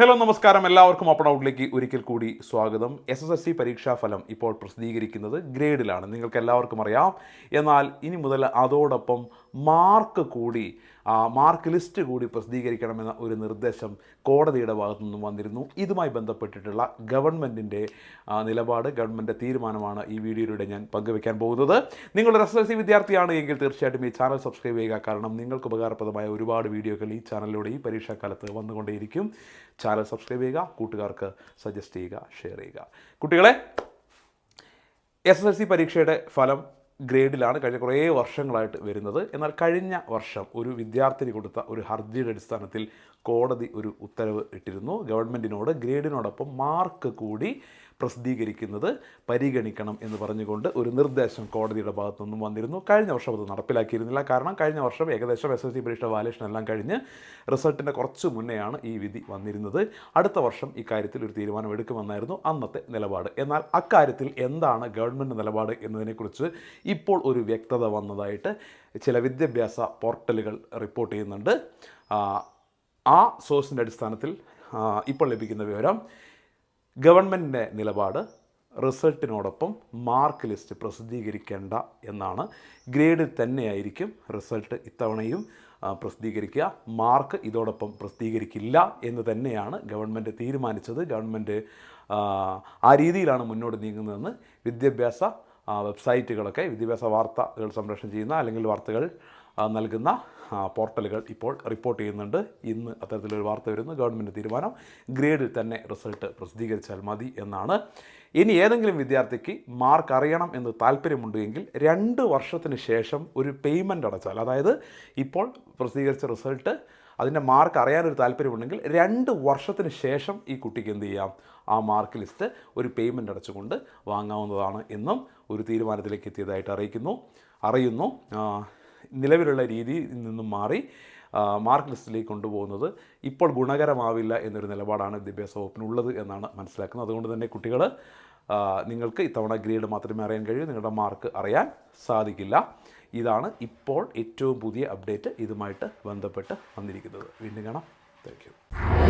Hello നമസ്കാരം. എല്ലാവർക്കും open ഔട്ടിലേക്ക് ഒരിക്കൽ കൂടി സ്വാഗതം. എസ് എസ് എസ് സി പരീക്ഷാ ഫലം ഇപ്പോൾ പ്രസിദ്ധീകരിക്കുന്നത് ഗ്രേഡിലാണ്. നിങ്ങൾക്ക് എല്ലാവർക്കും അറിയാം. എന്നാൽ ഇനി മുതൽ അതോടൊപ്പം മാർക്ക് കൂടി മാർക്ക് ലിസ്റ്റ് കൂടി പ്രസിദ്ധീകരിക്കണമെന്ന ഒരു നിർദ്ദേശം കോടതിയുടെ ഭാഗത്തു നിന്നും വന്നിരുന്നു. ഇതുമായി ബന്ധപ്പെട്ടിട്ടുള്ള ഗവൺമെന്റിന്റെ നിലപാട് ഗവൺമെന്റ് തീരുമാനമാണ് ഈ വീഡിയോയിലൂടെ ഞാൻ പങ്കുവെക്കാൻ പോകുന്നത്. നിങ്ങളൊരു എസ് എൽ സി വിദ്യാർത്ഥിയാണ് എങ്കിൽ തീർച്ചയായിട്ടും ഈ ചാനൽ സബ്സ്ക്രൈബ് ചെയ്യുക. കാരണം നിങ്ങൾക്ക് ഉപകാരപ്രദമായ ഒരുപാട് വീഡിയോകൾ ഈ ചാനലിലൂടെ ഈ പരീക്ഷാക്കാലത്ത് വന്നുകൊണ്ടേയിരിക്കും. ചാനൽ സബ്സ്ക്രൈബ് ചെയ്യുക കൂട്ടുകാർക്ക് സജസ്റ്റ് ചെയ്യുക ഷെയർ ചെയ്യുക. കുട്ടികളെ എസ് എസ് എൽ സി പരീക്ഷയുടെ ഫലം ഗ്രേഡിലാണ് കഴിഞ്ഞ കുറേ വർഷങ്ങളായിട്ട് വരുന്നത്. എന്നാൽ കഴിഞ്ഞ വർഷം ഒരു വിദ്യാർത്ഥിനി കൊടുത്ത ഒരു ഹർജിയുടെ അടിസ്ഥാനത്തിൽ കോടതി ഒരു ഉത്തരവ് ഇട്ടിരുന്നു. ഗവൺമെന്റിനോട് ഗ്രേഡിനോടൊപ്പം മാർക്ക് കൂടി പ്രസിദ്ധീകരിക്കുന്നത് പരിഗണിക്കണം എന്ന് പറഞ്ഞുകൊണ്ട് ഒരു നിർദ്ദേശം കോടതിയുടെ ഭാഗത്തു നിന്നും വന്നിരുന്നു. കഴിഞ്ഞ വർഷം അത് നടപ്പിലാക്കിയിരുന്നില്ല. കാരണം കഴിഞ്ഞ വർഷം ഏകദേശം എസ് എസ് സി പരീക്ഷ വാലേഷൻ എല്ലാം കഴിഞ്ഞ് റിസൾട്ടിന്റെ കുറച്ച് മുന്നെയാണ് ഈ വിധി വന്നിരുന്നത്. അടുത്ത വർഷം ഇക്കാര്യത്തിൽ ഒരു തീരുമാനം എടുക്കുമെന്നായിരുന്നു അന്നത്തെ നിലപാട്. എന്നാൽ അക്കാര്യത്തിൽ എന്താണ് ഗവൺമെന്റ് നിലപാട് എന്നതിനെക്കുറിച്ച് ഇപ്പോൾ ഒരു വ്യക്തത വന്നതായിട്ട് ചില വിദ്യാഭ്യാസ പോർട്ടലുകൾ റിപ്പോർട്ട് ചെയ്യുന്നുണ്ട്. ആ, സോഴ്സിന്റെ അടിസ്ഥാനത്തിൽ ഇപ്പോൾ ലഭിക്കുന്ന വിവരം ഗവൺമെന്റിന്റെ നിലപാട് റിസൾട്ടിനോടൊപ്പം മാർക്ക് ലിസ്റ്റ് പ്രസിദ്ധീകരിക്കേണ്ട എന്നാണ്. ഗ്രേഡിൽ തന്നെയായിരിക്കും റിസൾട്ട് ഇത്തവണയും പ്രസിദ്ധീകരിക്കുക. മാർക്ക് ഇതോടൊപ്പം പ്രസിദ്ധീകരിക്കില്ല എന്ന് തന്നെയാണ് ഗവൺമെന്റ് തീരുമാനിച്ചത്. ഗവൺമെന്റ് ആ, രീതിയിലാണ് മുന്നോട്ട് നീങ്ങുന്നതെന്ന് വിദ്യാഭ്യാസ വെബ്സൈറ്റുകളൊക്കെ വിദ്യാഭ്യാസ വാർത്തകൾ സംപ്രേഷണം ചെയ്യുന്ന അല്ലെങ്കിൽ വാർത്തകൾ നൽകുന്ന പോർട്ടലുകൾ ഇപ്പോൾ റിപ്പോർട്ട് ചെയ്യുന്നുണ്ട്. ഇന്ന് അത്തരത്തിലൊരു വാർത്ത വരുന്നു. ഗവൺമെന്റ് തീരുമാനം ഗ്രേഡിൽ തന്നെ റിസൾട്ട് പ്രസിദ്ധീകരിച്ചാൽ മതി എന്നാണ്. ഇനി ഏതെങ്കിലും വിദ്യാർത്ഥിക്ക് മാർക്ക് അറിയണം എന്ന് താല്പര്യമുണ്ടെങ്കിൽ രണ്ട് വർഷത്തിന് ശേഷം ഒരു പേയ്മെന്റ് അടച്ചാൽ അതായത് ഇപ്പോൾ പ്രസിദ്ധീകരിച്ച റിസൾട്ട് അതിന്റെ മാർക്ക് അറിയാനൊരു താല്പര്യമുണ്ടെങ്കിൽ രണ്ട് വർഷത്തിന് ശേഷം ഈ കുട്ടിക്ക് എന്ത് ചെയ്യാം? ആ മാർക്ക് ലിസ്റ്റ് ഒരു പേയ്മെന്റ് അടച്ചുകൊണ്ട് വാങ്ങാവുന്നതാണ് എന്നും ഒരു തീരുമാനത്തിലേക്ക് എത്തിയതായിട്ട് അറിയിക്കുന്നു. അറിയുന്നു. നിലവിലുള്ള രീതിയിൽ നിന്നും മാറി മാർക്ക് ലിസ്റ്റിലേക്ക് കൊണ്ടുപോകുന്നത് ഇപ്പോൾ ഗുണകരമാവില്ല എന്നൊരു നിലപാടാണ് വിദ്യാഭ്യാസ വകുപ്പിനുള്ളത് എന്നാണ് മനസ്സിലാക്കുന്നത്. അതുകൊണ്ട് തന്നെ കുട്ടികൾ നിങ്ങൾക്ക് ഇത്തവണ ഗ്രേഡ് മാത്രമേ അറിയാൻ കഴിയൂ നിങ്ങളുടെ മാർക്ക് അറിയാൻ സാധിക്കില്ല. ഇതാണ് ഇപ്പോൾ ഏറ്റവും പുതിയ അപ്ഡേറ്റ് ഇതുമായിട്ട് ബന്ധപ്പെട്ട് വന്നിരിക്കുന്നത്. വീണ്ടും കാണാം. താങ്ക്